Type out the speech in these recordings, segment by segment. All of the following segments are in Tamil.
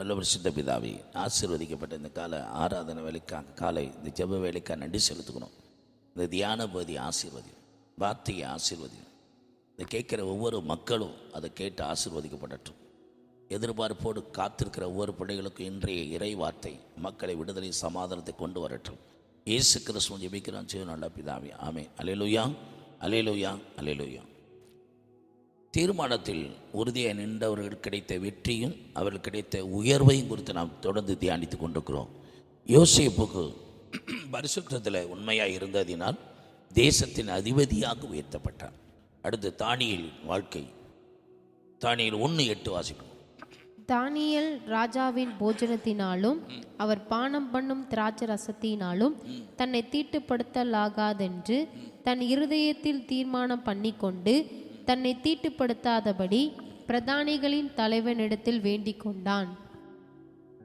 வல்லவர் சித்த பிதாவி ஆசீர்வதிக்கப்பட்ட இந்த கால ஆராதனை வேலைக்காக காலை இந்த ஜெப வேலைக்காக நன்றி செலுத்துக்கணும் இந்த தியான பகுதி ஆசீர்வதி வார்த்தையை ஆசீர்வதி இதை கேட்குற ஒவ்வொரு மக்களும் அதை கேட்டு ஆசீர்வதிக்கப்படட்டும். எதிர்பார்ப்போடு காத்திருக்கிற ஒவ்வொரு பிள்ளைகளுக்கும் இன்றைய இறை வார்த்தை மக்களை விடுதலை சமாதானத்தை கொண்டு வரட்டும். இயேசு கிறிஸ்துவன் ஜெபிக்கிறான் செய்ய நல்ல பிதாவி ஆமே அலையலுயா அலையலுயா அலையலுயா தீர்மானத்தில் உறுதியாக நின்றவர்கள் கிடைத்த வெற்றியும் அவர்கள் கிடைத்த உயர்வையும் குறித்து நாம் தொடர்ந்து தியானித்து கொண்டிருக்கிறோம். யோசிப்புக்கு பரிசுத்தத்தில் உண்மையாக இருந்ததினால் தேசத்தின் அதிபதியாக உயர்த்தப்பட்டார். அடுத்து தானியல் வாழ்க்கை. தானியல் ஒன்று எட்டு வாசிக்கும் தானியல் ராஜாவின் போஜனத்தினாலும் அவர் பானம் பண்ணும் திராட்சை ரசத்தினாலும் தன்னை தீட்டுப்படுத்தலாகாதென்று தன் இருதயத்தில் தீர்மானம் பண்ணிக்கொண்டு தன்னை தீட்டுப்படுத்தாதபடி பிரதானிகளின் தலைவனிடத்தில் வேண்டிக் கொண்டான்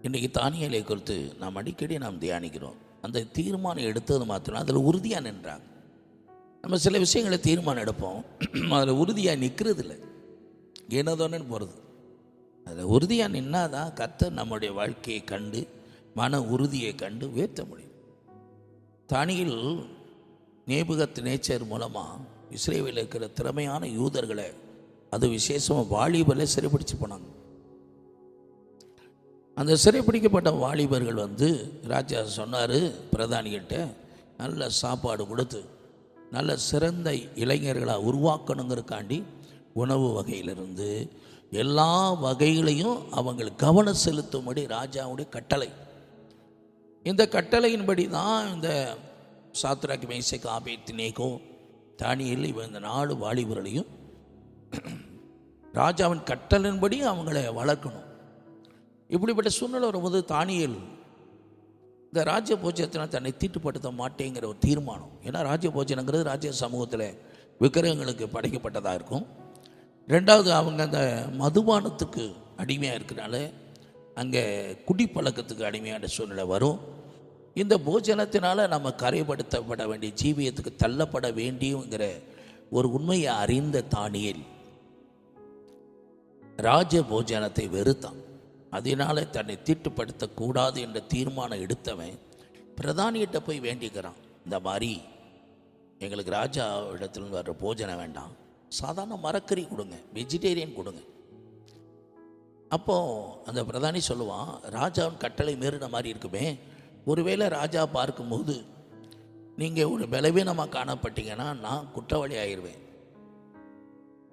இன்றைக்கி தானியலை குறித்து நாம் அடிக்கடி நாம் தியானிக்கிறோம். அந்த தீர்மானம் எடுத்தது மாத்திரம் அதில் உறுதியாக நின்றாங்க. நம்ம சில விஷயங்களை தீர்மானம் எடுப்போம். அதில் உறுதியாக நிற்கிறது இல்லை ஏனதோன்னு போகிறது அதில் உறுதியாக நின்னாதான் கர்த்தர் நம்முடைய வாழ்க்கையை கண்டு மன உறுதியை கண்டு உயர்த்த முடியும். தானியில் நேபுகத் நேச்சர் மூலமாக இஸ்ரேவில் இருக்கிற திறமையான யூதர்களை அது விசேஷமாக வாலிபரில் சிறைப்பிடிச்சு போனாங்க. அந்த சிறைப்பிடிக்கப்பட்ட வாலிபர்கள் வந்து ராஜா சொன்னார் பிரதானிகிட்ட நல்ல சாப்பாடு கொடுத்து நல்ல சிறந்த இளைஞர்களாக உருவாக்கணுங்கிறக்காண்டி உணவு வகையிலிருந்து எல்லா வகைகளையும் அவங்களுக்கு கவனம் செலுத்தும்படி ராஜாவுடைய கட்டளை. இந்த கட்டளையின்படி தான் இந்த சாத்ராக்கி மேசைக்கு ஆபேத்து நேகோ தானியில் இவன் இந்த நாலு வாலிபர்களையும் ராஜாவின் கட்டளின்படி அவங்கள வளர்க்கணும். இப்படிப்பட்ட சூழ்நிலை வரும்போது தானியல் இந்த ராஜ்ய போஜனத்தினால் தன்னை தீட்டுப்படுத்த மாட்டேங்கிற ஒரு தீர்மானம். ஏன்னா ராஜ்ய போஜனங்கிறது ராஜ்ய சமூகத்தில் விக்கிரகங்களுக்கு படைக்கப்பட்டதாக இருக்கும். ரெண்டாவது அவங்க அந்த மதுபானத்துக்கு அடிமையாக இருக்கிறனால அங்கே குடிப்பழக்கத்துக்கு அடிமையான சூழ்நிலை வரும். இந்த போஜனத்தினால் நம்ம கரைப்படுத்தப்பட வேண்டிய ஜீவியத்துக்கு தள்ளப்பட வேண்டியங்கிற ஒரு உண்மையை அறிந்த தானியல் ராஜ போஜனத்தை வெறுத்தான். அதனால தன்னை தீட்டுப்படுத்தக்கூடாது என்ற தீர்மானம் எடுத்தவன் பிரதானிகிட்ட போய் வேண்டிக்கிறான். இந்த மாதிரி எங்களுக்கு ராஜா இடத்துல வர்ற போஜனம் வேண்டாம். சாதாரண மரக்கறி கொடுங்க வெஜிடேரியன் கொடுங்க. அப்போது அந்த பிரதானி சொல்லுவான் ராஜாவின் கட்டளை மீறின மாதிரி இருக்குமே ஒருவேளை ராஜா பார்க்கும்போது நீங்கள் ஒரு பலவீனமாக காணப்பட்டீங்கன்னா நான் குற்றவாளி ஆயிடுவேன்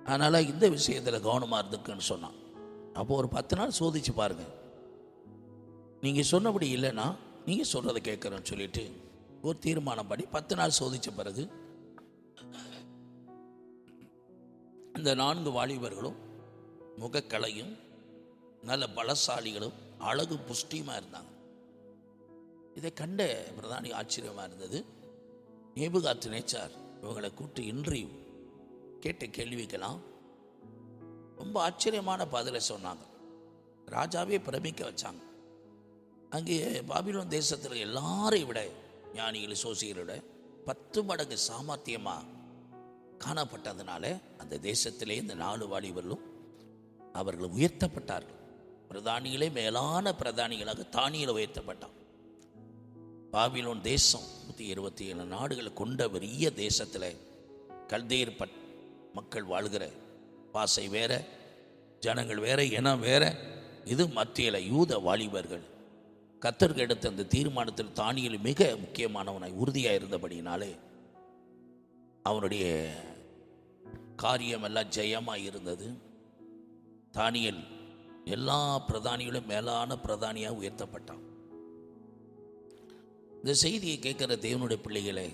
அதனால் இந்த விஷயத்தில் கவனமாக இருந்துக்குன்னு சொன்னான். அப்போது ஒரு பத்து நாள் சோதிச்சு பாருங்க. நீங்கள் சொன்னபடி இல்லைன்னா நீங்கள் சொல்கிறத கேட்குறேன்னு சொல்லிட்டு ஒரு தீர்மானம் படி பத்து நாள் சோதித்த பிறகு இந்த நான்கு வாலிபர்களும் முகக்கலையும் நல்ல பலசாலிகளும் அழகு புஷ்டியுமாக இருந்தாங்க. இதை கண்ட பிரதானி ஆச்சரியமாக இருந்தது. நேபுகாத்து நேச்சார் இவங்களை கூட்டு இன்றியும் கேட்ட கேள்விக்கெல்லாம் ரொம்ப ஆச்சரியமான பதிலை சொன்னாங்க. ராஜாவே பிரமிக்க வச்சாங்க. அங்கே பாபிலோன் தேசத்தில் எல்லாரையும் விட ஞானிகள் சோசியரோட பத்து மடங்கு சாமர்த்தியமாக காணப்பட்டதுனால அந்த தேசத்திலே இந்த நாலு வாலிபர்களும் அவர்கள் உயர்த்தப்பட்டார்கள். பிரதானிகளே மேலான பிரதானிகளாக தானியில் உயர்த்தப்பட்டான் பாபிலோன் தேசம் நூற்றி இருபத்தி ஏழு நாடுகளை கொண்ட பெரிய தேசத்தில் கல்தேர் பட் மக்கள் வாழ்கிற பாசை வேற ஜனங்கள் வேற இனம் வேற. இது மத்தியில் யூத வாலிபர்கள். கத்தர்கள் எடுத்த அந்த தீர்மானத்தில் தானியில் மிக முக்கியமானவனாய் உறுதியாக இருந்தபடினாலே அவனுடைய காரியம் எல்லாம் ஜெயமாக இருந்தது. தானியல் எல்லா பிரதானிகளும் மேலான பிரதானியாக உயர்த்தப்பட்டான். இந்த செய்தியை கேட்குற தேவனுடைய பிள்ளைகளே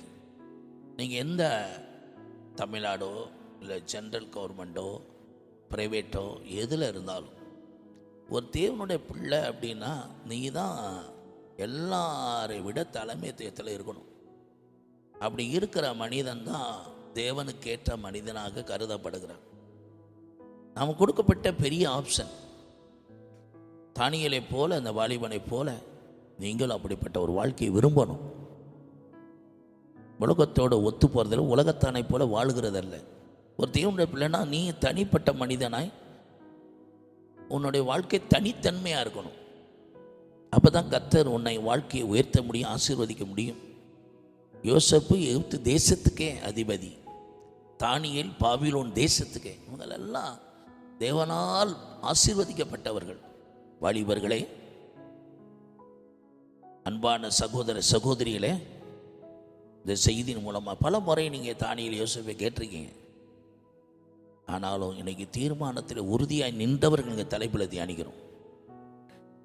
நீங்கள் எந்த தமிழ்நாடோ இல்லை ஜென்ரல் கவர்மெண்ட்டோ ப்ரைவேட்டோ எதில் இருந்தாலும் ஒரு தேவனுடைய பிள்ளை அப்படின்னா நீ தான் எல்லாரை விட தலைமைத்துவத்தில் இருக்கணும். அப்படி இருக்கிற மனிதன் தான் தேவனுக்கேற்ற மனிதனாக கருதப்படுகிறான். நமக்கு கொடுக்கப்பட்ட பெரிய ஆப்ஷன் தானியலை போல அந்த வாலிபனை போல நீங்கள் அப்படிப்பட்ட ஒரு வாழ்க்கையை விரும்பணும். உலகத்தோட ஒத்து போகிறதில்ல உலகத்தானை போல வாழ்கிறதல்ல. ஒரு தேவனுடைய பிள்ளைனா நீ தனிப்பட்ட மனிதனாய் உன்னுடைய வாழ்க்கை தனித்தன்மையாக இருக்கணும். அப்போ தான் கத்தர் உன்னை வாழ்க்கையை உயர்த்த முடியும் ஆசீர்வதிக்க முடியும். யோசப்பு எகிப்து தேசத்துக்கே அதிபதி. தானியல் பாபிலோன் தேசத்துக்கே. இவங்களெல்லாம் தேவனால் ஆசீர்வதிக்கப்பட்டவர்கள். வாலிபர்களே அன்பான சகோதர சகோதரிகளே இந்த செய்தியின் மூலமாக பல முறை நீங்கள் தானியில் யோசிப்பை கேட்டிருக்கீங்க. ஆனாலும் இன்னைக்கு தீர்மானத்தில் உறுதியாக நின்றவர்கள் இங்கே தலைப்பில் தியானிக்கிறோம்.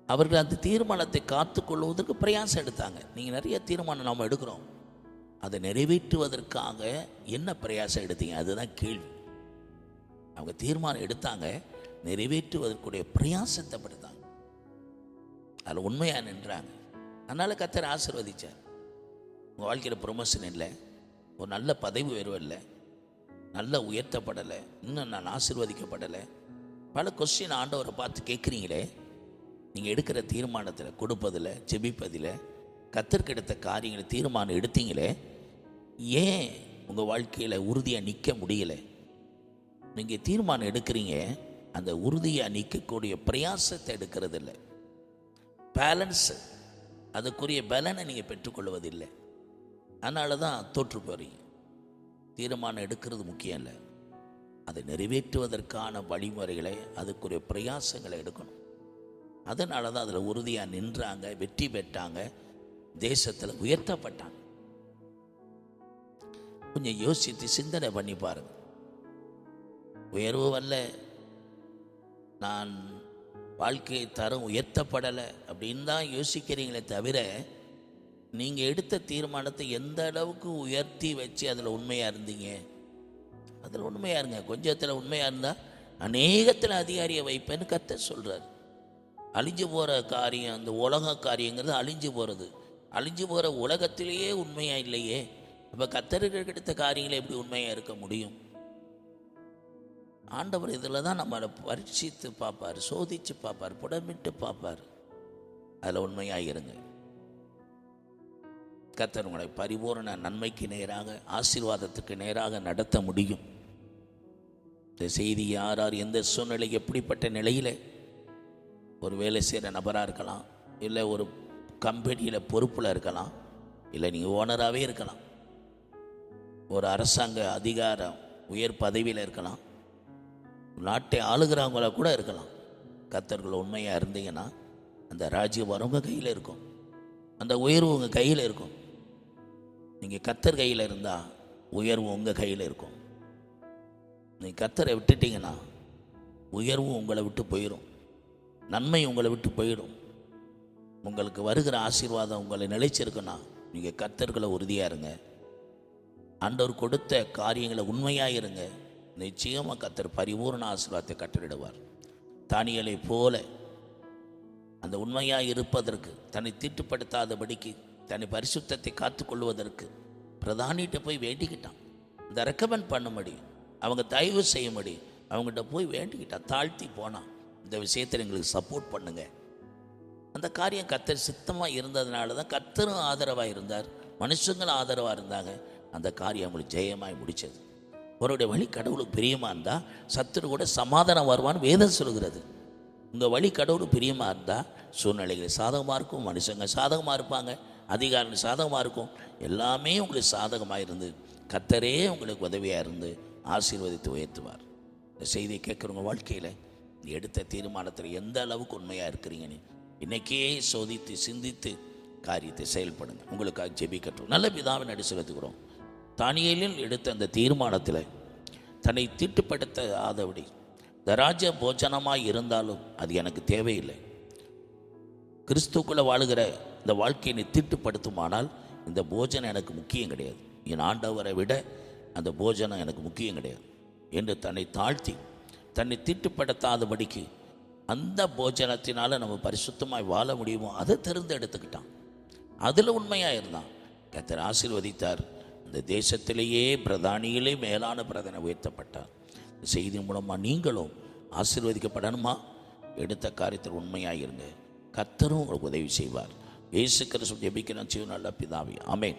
அவர்கள் அந்த தீர்மானத்தை காத்துக்கொள்வதற்கு பிரயாசம் எடுத்தாங்க. நீங்கள் நிறைய தீர்மானம் நாம் எடுக்கிறோம். அதை நிறைவேற்றுவதற்காக என்ன பிரயாசம் எடுத்தீங்க? அதுதான் கேள்வி. அவங்க தீர்மானம் எடுத்தாங்க. நிறைவேற்றுவதற்குரிய பிரயாசத்தை படுத்தாங்க. அதில் உண்மையாக நின்றாங்க. அதனால் கத்தர் ஆசீர்வதிச்சார். உங்கள் வாழ்க்கையில் ப்ரொமோஷன் இல்லை. ஒரு நல்ல பதவி உயர்வு இல்லை. நல்ல உயர்த்தப்படலை. இன்னும் நான் ஆசிர்வதிக்கப்படலை. பல கொஸ்டின் ஆண்டவரை பார்த்து கேட்குறீங்களே? நீங்கள் எடுக்கிற தீர்மானத்தில் கொடுப்பதில் ஜெபிப்பதில் கத்தருக்கு காரியங்களை தீர்மானம் எடுத்தீங்களே? ஏன் உங்கள் வாழ்க்கையில் உறுதியாக நிற்க முடியலை? நீங்கள் தீர்மானம் எடுக்கிறீங்க. அந்த உறுதியாக நிற்கக்கூடிய பிரயாசத்தை எடுக்கிறதில்ல. பேலன்ஸு அதுக்குரிய பலனை நீங்கள் பெற்றுக்கொள்வதில்லை. அதனால தான் தோற்று போகிறீங்க தீர்மானம் எடுக்கிறது முக்கியம் இல்லை. அதை நிறைவேற்றுவதற்கான வழிமுறைகளை அதுக்குரிய பிரயாசங்களை எடுக்கணும். அதனால தான் அதில் உறுதியாக நின்றாங்க வெற்றி பெற்றாங்க தேசத்தில் உயர்த்தப்பட்டாங்க. கொஞ்சம் யோசித்து சிந்தனை பண்ணி பாருங்க. உயர்வு வல்ல நான் வாழ்க்கை தரம் உயர்த்தப்படலை அப்படின்னு தான் யோசிக்கிறீங்களே தவிர நீங்கள் எடுத்த தீர்மானத்தை எந்த அளவுக்கு உயர்த்தி வச்சு அதில் உண்மையாக இருந்தீங்க? அதில் உண்மையாக இருங்க. கொஞ்சத்தில் உண்மையாக இருந்தால் அநேகத்தில் அதிகாரியை வைப்பேன்னு கத்த சொல்கிறார் அழிஞ்சு போகிற காரியம் அந்த உலக காரியங்கிறது அழிஞ்சு போகிறது அழிஞ்சு போகிற உலகத்திலேயே உண்மையாக இல்லையே? அப்போ கத்தர்கள் கிடைத்த காரியங்களை எப்படி உண்மையாக இருக்க முடியும்? ஆண்டவர் இதில் தான் நம்மளை பரீட்சித்து பார்ப்பார் சோதித்து பார்ப்பார் புடமிட்டு பார்ப்பார். அதில் உண்மையாக இருங்க. கத்தர் உங்களை பரிபூரண நன்மைக்கு நேராக ஆசீர்வாதத்துக்கு நேராக நடத்த முடியும். இந்த செய்தி யார் யார் எந்த சூழ்நிலை எப்படிப்பட்ட நிலையில் ஒரு வேலை செய்கிற நபராக இருக்கலாம் இல்லை ஒரு கம்பெனியில் பொறுப்பில் இருக்கலாம் இல்லை நீங்கள் ஓனராகவே இருக்கலாம். ஒரு அரசாங்க அதிகாரம் உயர் பதவியில் இருக்கலாம் நாட்டை ஆளுகிறவங்களா கூட இருக்கலாம். கத்தர்கள் உண்மையாக இருந்தீங்கன்னா அந்த ராஜ்யபாரம் உங்கள் கையில் இருக்கும். அந்த உயர்வு உங்கள் கையில் இருக்கும். நீங்கள் கத்தர் கையில் இருந்தால் உயர்வு உங்கள் கையில் இருக்கும். நீங்கள் கத்தரை விட்டுட்டீங்கன்னா உயர்வும் உங்களை விட்டு போயிடும் நன்மை உங்களை விட்டு போயிடும். உங்களுக்கு வருகிற ஆசீர்வாதம் உங்களை நிலைச்சிருக்குன்னா நீங்கள் கத்தர்களை உறுதியாக இருங்க. ஆண்டவர் கொடுத்த காரியங்களை உண்மையாக இருங்க. நிச்சயமாக கத்தர் பரிபூர்ண ஆசீர்வாதத்தை கட்டளிடுவார் தானியலை போல அந்த உண்மையாக இருப்பதற்கு தன்னை தீட்டுப்படுத்தாதபடிக்கு தன்னை பரிசுத்தத்தை காத்துக்கொள்வதற்கு பிரதானிகிட்ட போய் வேண்டிக்கிட்டான். இந்த ரெக்கமெண்ட் பண்ண முடியும் அவங்க தயவு செய்யும்படி அவங்ககிட்ட போய் வேண்டிக்கிட்டான். தாழ்த்தி போனான். இந்த விஷயத்தில் எங்களுக்கு சப்போர்ட் பண்ணுங்க. அந்த காரியம் கத்தர் சித்தமாக இருந்ததுனால தான் கத்தரும் ஆதரவாக இருந்தார். மனுஷங்களும் ஆதரவாக இருந்தாங்க. அந்த காரியம் அவங்களுக்கு ஜெயமாய் முடிச்சது. அவருடைய வழி கடவுளுக்கு பிரியமாக இருந்தால் சத்துரு கூட சமாதானம் வருவான்னு வேதம் சொல்கிறது உங்கள் வழி கடவுளுக்கு பிரியமாக இருந்தால் சூழ்நிலைகள் சாதகமாக இருக்கும் மனுஷங்க சாதகமாக இருப்பாங்க அதிகாரிகள் சாதகமாக இருக்கும் எல்லாமே உங்களுக்கு சாதகமாக இருந்து கத்தரே உங்களுக்கு உதவியாக இருந்து ஆசீர்வதித்து உயர்த்துவார். இந்த செய்தியை கேட்குறவங்க வாழ்க்கையில் நீ எடுத்த தீர்மானத்தில் எந்த அளவுக்கு உண்மையாக இருக்கிறீங்கன்னு இன்னைக்கே சோதித்து சிந்தித்து காரியத்தை செயல்படுங்க. உங்களுக்காக ஜெபிக்கட்டும். நல்ல பிதாவின் அடி செலுத்துகிறோம். தானியலில் எடுத்த அந்த தீர்மானத்தில் தன்னை தீட்டுப்படுத்த ஆதபடி தராஜ போஜனமாக இருந்தாலும் அது எனக்கு தேவையில்லை. கிறிஸ்துக்குள்ளே வாழுகிற இந்த வாழ்க்கையை நீ தீட்டுப்படுத்துமானால் இந்த போஜனம் எனக்கு முக்கியம் கிடையாது. என் ஆண்டவரை விட அந்த போஜனம் எனக்கு முக்கியம் கிடையாது. என்று தன்னை தாழ்த்தி தன்னை தீட்டுப்படுத்தாதபடிக்கு அந்த போஜனத்தினால் நம்ம பரிசுத்தமாய் வாழ முடியுமோ அதை தேர்ந்தெடுத்துக்கிட்டான். அதில் உண்மையாக இருந்தான் கத்தர் ஆசீர்வதித்தார். அந்த தேசத்திலேயே பிரதானியிலே மேலான பிரதனை உயர்த்தப்பட்டார். இந்த செய்தி மூலமாக நீங்களும் ஆசீர்வதிக்கப்படணுமா? எடுத்த காரியத்தில் உண்மையாக இருங்க கத்தரும் உங்களுக்கு உதவி செய்வார். இயேசு கிறிஸ்து ஜெபிக்கிற ஜீவன் நல்ல பிதாவி. அமேன்